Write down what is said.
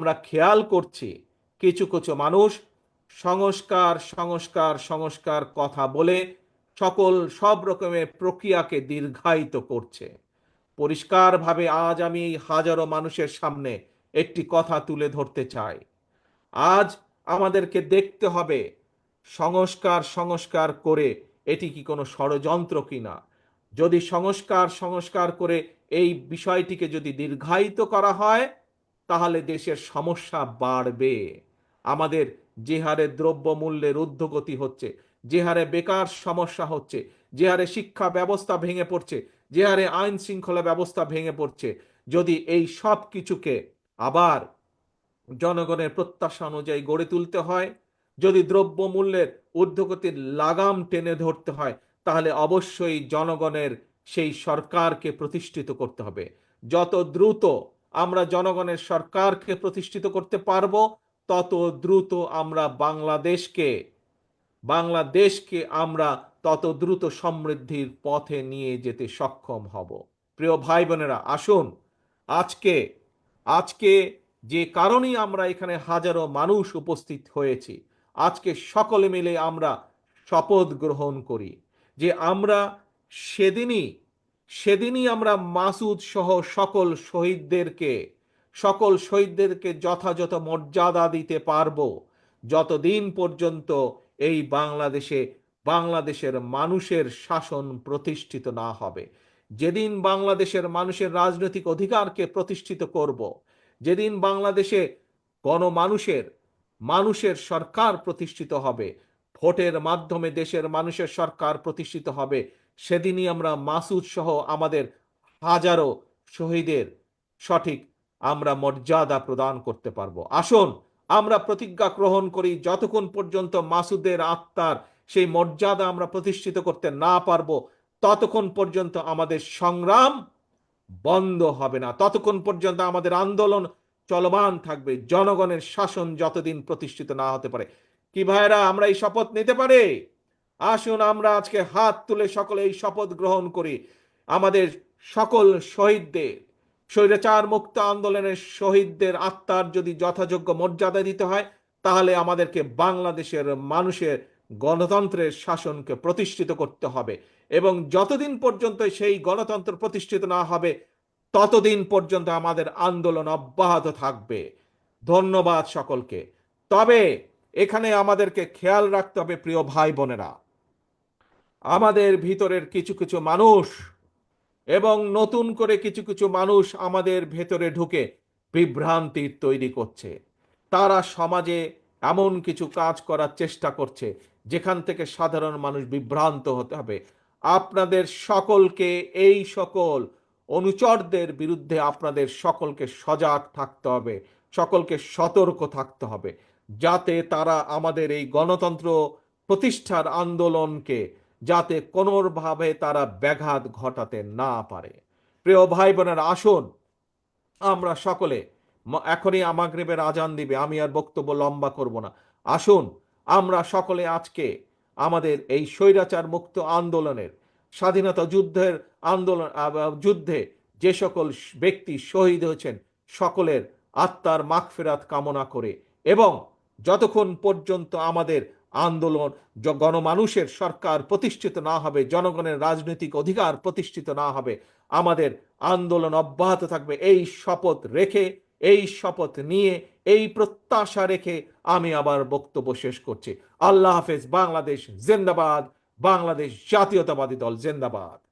আমরা খেয়াল করছি, কিছু কিছু মানুষ সংস্কার সংস্কার সংস্কার কথা বলে সকল সব রকমের প্রক্রিয়াকে দীর্ঘায়িত করছে। পরিষ্কারভাবে আজ আমি হাজারো মানুষের সামনে একটি কথা তুলে ধরতে চাই। আজ আমাদেরকে দেখতে হবে, সংস্কার সংস্কার করে এটি কি কোনো ষড়যন্ত্র কিনা? যদি সংস্কার সংস্কার করে এই বিষয়টিকে যদি দীর্ঘায়িত করা হয় তাহলে দেশের সমস্যা বাড়বে। আমাদের যে হারে দ্রব্যমূল্যের ঊর্ধ্বগতি হচ্ছে, যে হারে বেকার সমস্যা হচ্ছে, যে হারে শিক্ষা ব্যবস্থা ভেঙে পড়ছে, যে হারে আইন শৃঙ্খলা ব্যবস্থা ভেঙে পড়ছে, যদি এই সব কিছুকে আবার জনগণের প্রত্যাশা অনুযায়ী গড়ে তুলতে হয়, যদি দ্রব্যমূল্যের ঊর্ধ্বগতির লাগাম টেনে ধরতে হয়, তাহলে অবশ্যই জনগণের সেই সরকারকে প্রতিষ্ঠিত করতে হবে। যত দ্রুত আমরা জনগণের সরকারকে প্রতিষ্ঠিত করতে পারব, তত দ্রুত আমরা বাংলাদেশকে বাংলাদেশকে আমরা তত দ্রুত সমৃদ্ধির পথে নিয়ে যেতে সক্ষম হব। প্রিয় ভাই বোনেরা আসুন আজকে আজকে যে কারণেই আমরা এখানে হাজারো মানুষ উপস্থিত হয়েছি, আজকে সকলে মিলে আমরা শপথ গ্রহণ করি যে আমরা সেদিনই সেদিনই আমরা মাসুদ সহ সকল শহীদদেরকে সকল শহীদদেরকে যথাযথ মর্যাদা দিতে পারব যতদিন পর্যন্ত এই বাংলাদেশে, বাংলাদেশের মানুষের শাসন প্রতিষ্ঠিত না হবে। যেদিন বাংলাদেশের মানুষের রাজনৈতিক অধিকারকে প্রতিষ্ঠিত করব, যেদিন বাংলাদেশে গণমানুষের, মানুষের সরকার প্রতিষ্ঠিত হবে, ভোটের মাধ্যমে দেশের মানুষের সরকার প্রতিষ্ঠিত হবে সেদিনই আমরা মাসুদ সহ আমাদের হাজারো শহীদের সঠিক আমরা মর্যাদা প্রদান করতে পারব। আসুন, আমরা প্রতিজ্ঞা গ্রহণ করি যতক্ষণ পর্যন্ত মাসুদের আত্মার সেই মর্যাদা আমরা প্রতিষ্ঠিত করতে না পারব, ততক্ষণ পর্যন্ত আমাদের সংগ্রাম বন্ধ হবে না। ততক্ষণ পর্যন্ত আমাদের আন্দোলন চলমান থাকবে। জনগণের শাসন যতদিন প্রতিষ্ঠিত না হতে পারে। কি ভাইরা আমরা এই শপথ নিতে পারি? আসুন আমরা আজকে হাত তুলে সকলে এই শপথ গ্রহণ করি। আমাদের সকল শহীদদের, স্বৈরাচার মুক্ত আন্দোলনের শহীদদের আত্মার যদি যথাযোগ্য মর্যাদা দিতে হয়, তাহলে আমাদেরকে বাংলাদেশের মানুষের গণতন্ত্রের শাসনকে প্রতিষ্ঠিত করতে হবে এবং যতদিন পর্যন্ত সেই গণতন্ত্র প্রতিষ্ঠিত না হবে, ততদিন পর্যন্ত আমাদের আন্দোলন অব্যাহত থাকবে। ধন্যবাদ সকলকে। তবে এখানে আমাদেরকে খেয়াল রাখতে হবে প্রিয় ভাই বোনেরা আমাদের ভিতরের কিছু কিছু মানুষ এবং নতুন করে কিছু কিছু মানুষ আমাদের ভেতরে ঢুকে বিভ্রান্তি তৈরি করছে। তারা সমাজে এমন কিছু কাজ করার চেষ্টা করছে, যেখান থেকে সাধারণ মানুষ বিভ্রান্ত হতে হবে। আপনাদের সকলকে, এই সকল অনুচরদের বিরুদ্ধে আপনাদের সকলকে সজাগ থাকতে হবে, সকলকে সতর্ক থাকতে হবে, যাতে তারা আমাদের এই গণতন্ত্র প্রতিষ্ঠার আন্দোলনকে যাতে কোনোভাবে তারা ব্যাঘাত ঘটাতে না পারে। প্রিয় ভাই বোনের আসুন, আমরা সকলে এখনই আমাগরেবের আজান দিবে, আমি আর বক্তব্য লম্বা করব না। আসুন, আমরা সকলে আজকে আমাদের এই স্বৈরাচার মুক্ত আন্দোলনের, স্বাধীনতা যুদ্ধের আন্দোলন যুদ্ধে যে সকল ব্যক্তি শহীদ হয়েছেন, সকলের আত্মার মাগফিরাত কামনা করে এবং যতক্ষণ পর্যন্ত আমাদের আন্দোলন গণমানুষের সরকার প্রতিষ্ঠিত না হবে, জনগণের রাজনৈতিক অধিকার প্রতিষ্ঠিত না হবে, আমাদের আন্দোলন অব্যাহত থাকবে। এই শপথ রেখে, এই শপথ নিয়ে, এই প্রত্যাশা রেখে আমি আবার বক্তব্য শেষ করছি। আল্লাহ হাফেজ, বাংলাদেশ জেন্দাবাদ, বাংলাদেশ জাতীয়তাবাদী দল জিন্দাবাদ।